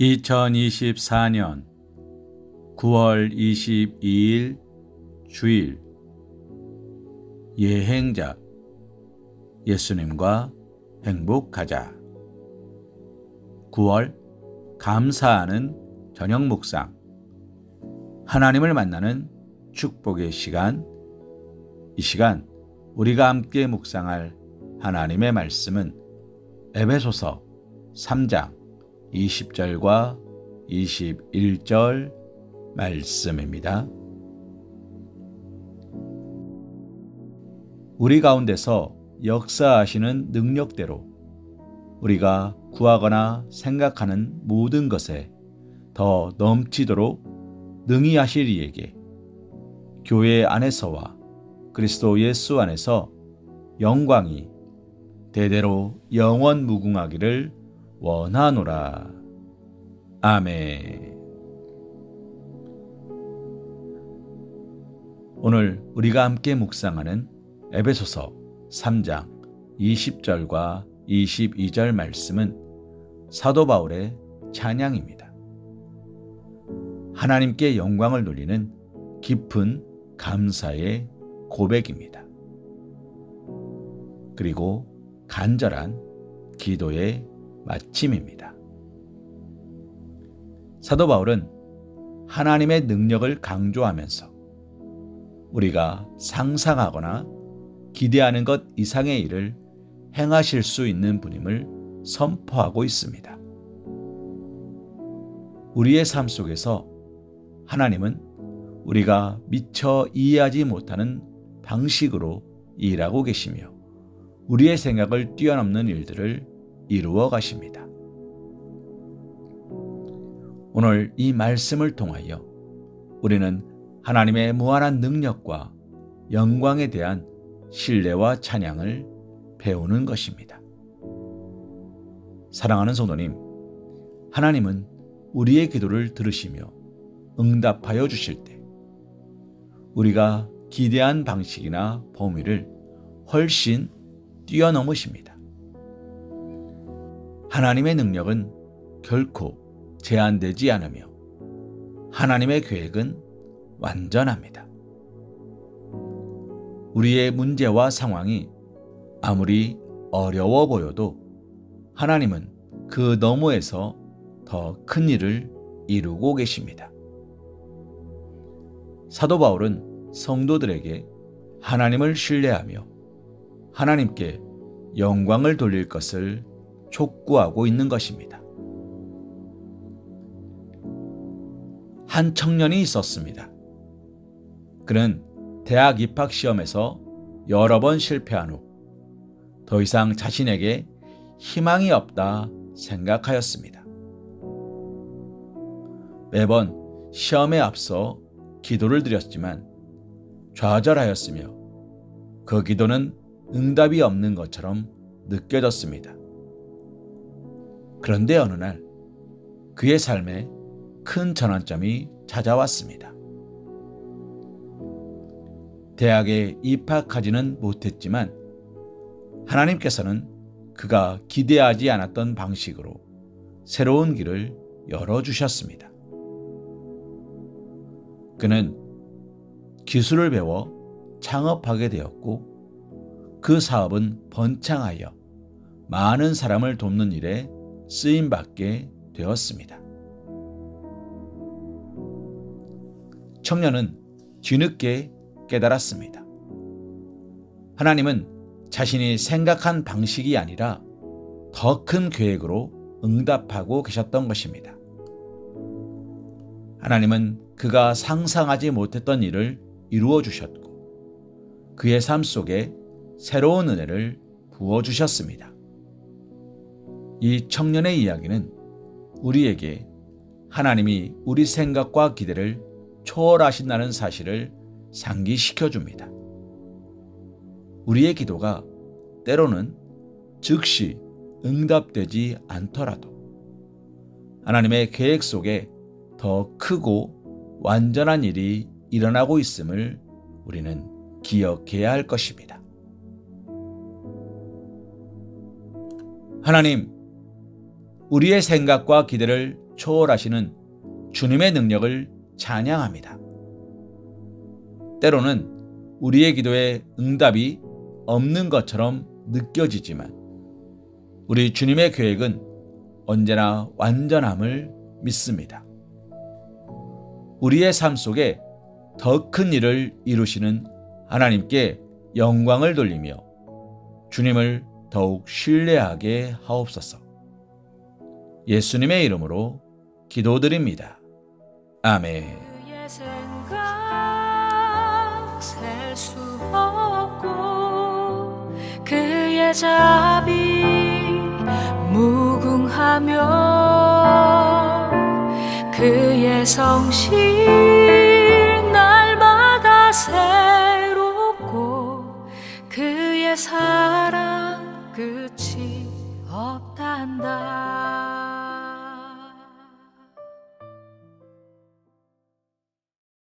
2024년 9월 22일 주일 예행자 예수님과 행복하자. 9월 감사하는 저녁 묵상. 하나님을 만나는 축복의 시간. 이 시간 우리가 함께 묵상할 하나님의 말씀은 에베소서 3장 20절과 21절 말씀입니다. 우리 가운데서 역사하시는 능력대로 우리가 구하거나 생각하는 모든 것에 더 넘치도록 능히 하실 이에게 교회 안에서와 그리스도 예수 안에서 영광이 대대로 영원 무궁하기를 원하노라. 아멘. 오늘 우리가 함께 묵상하는 에베소서 3장 20절과 22절 말씀은 사도 바울의 찬양입니다. 하나님께 영광을 돌리는 깊은 감사의 고백입니다. 그리고 간절한 기도의 마침입니다. 사도 바울은 하나님의 능력을 강조하면서 우리가 상상하거나 기대하는 것 이상의 일을 행하실 수 있는 분임을 선포하고 있습니다. 우리의 삶 속에서 하나님은 우리가 미처 이해하지 못하는 방식으로 일하고 계시며 우리의 생각을 뛰어넘는 일들을 이루어 가십니다. 오늘 이 말씀을 통하여 우리는 하나님의 무한한 능력과 영광에 대한 신뢰와 찬양을 배우는 것입니다. 사랑하는 성도님, 하나님은 우리의 기도를 들으시며 응답하여 주실 때 우리가 기대한 방식이나 범위를 훨씬 뛰어넘으십니다. 하나님의 능력은 결코 제한되지 않으며 하나님의 계획은 완전합니다. 우리의 문제와 상황이 아무리 어려워 보여도 하나님은 그 너머에서 더 큰 일을 이루고 계십니다. 사도 바울은 성도들에게 하나님을 신뢰하며 하나님께 영광을 돌릴 것을 촉구하고 있는 것입니다. 한 청년이 있었습니다. 그는 대학 입학 시험에서 여러 번 실패한 후 더 이상 자신에게 희망이 없다 생각하였습니다. 매번 시험에 앞서 기도를 드렸지만 좌절하였으며 그 기도는 응답이 없는 것처럼 느껴졌습니다. 그런데 어느 날 그의 삶에 큰 전환점이 찾아왔습니다. 대학에 입학하지는 못했지만 하나님께서는 그가 기대하지 않았던 방식으로 새로운 길을 열어주셨습니다. 그는 기술을 배워 창업하게 되었고 그 사업은 번창하여 많은 사람을 돕는 일에 쓰임 받게 되었습니다. 청년은 뒤늦게 깨달았습니다. 하나님은 자신이 생각한 방식이 아니라 더 큰 계획으로 응답하고 계셨던 것입니다. 하나님은 그가 상상하지 못했던 일을 이루어 주셨고 그의 삶 속에 새로운 은혜를 부어 주셨습니다. 이 청년의 이야기는 우리에게 하나님이 우리 생각과 기대를 초월하신다는 사실을 상기시켜 줍니다. 우리의 기도가 때로는 즉시 응답되지 않더라도 하나님의 계획 속에 더 크고 완전한 일이 일어나고 있음을 우리는 기억해야 할 것입니다. 하나님, 우리의 생각과 기대를 초월하시는 주님의 능력을 찬양합니다. 때로는 우리의 기도에 응답이 없는 것처럼 느껴지지만 우리 주님의 계획은 언제나 완전함을 믿습니다. 우리의 삶 속에 더 큰 일을 이루시는 하나님께 영광을 돌리며 주님을 더욱 신뢰하게 하옵소서. 예수님의 이름으로 기도드립니다. 아멘. 자비 무궁하며 그의 성실 날마다 새롭고 그의 사랑 끝이 없단다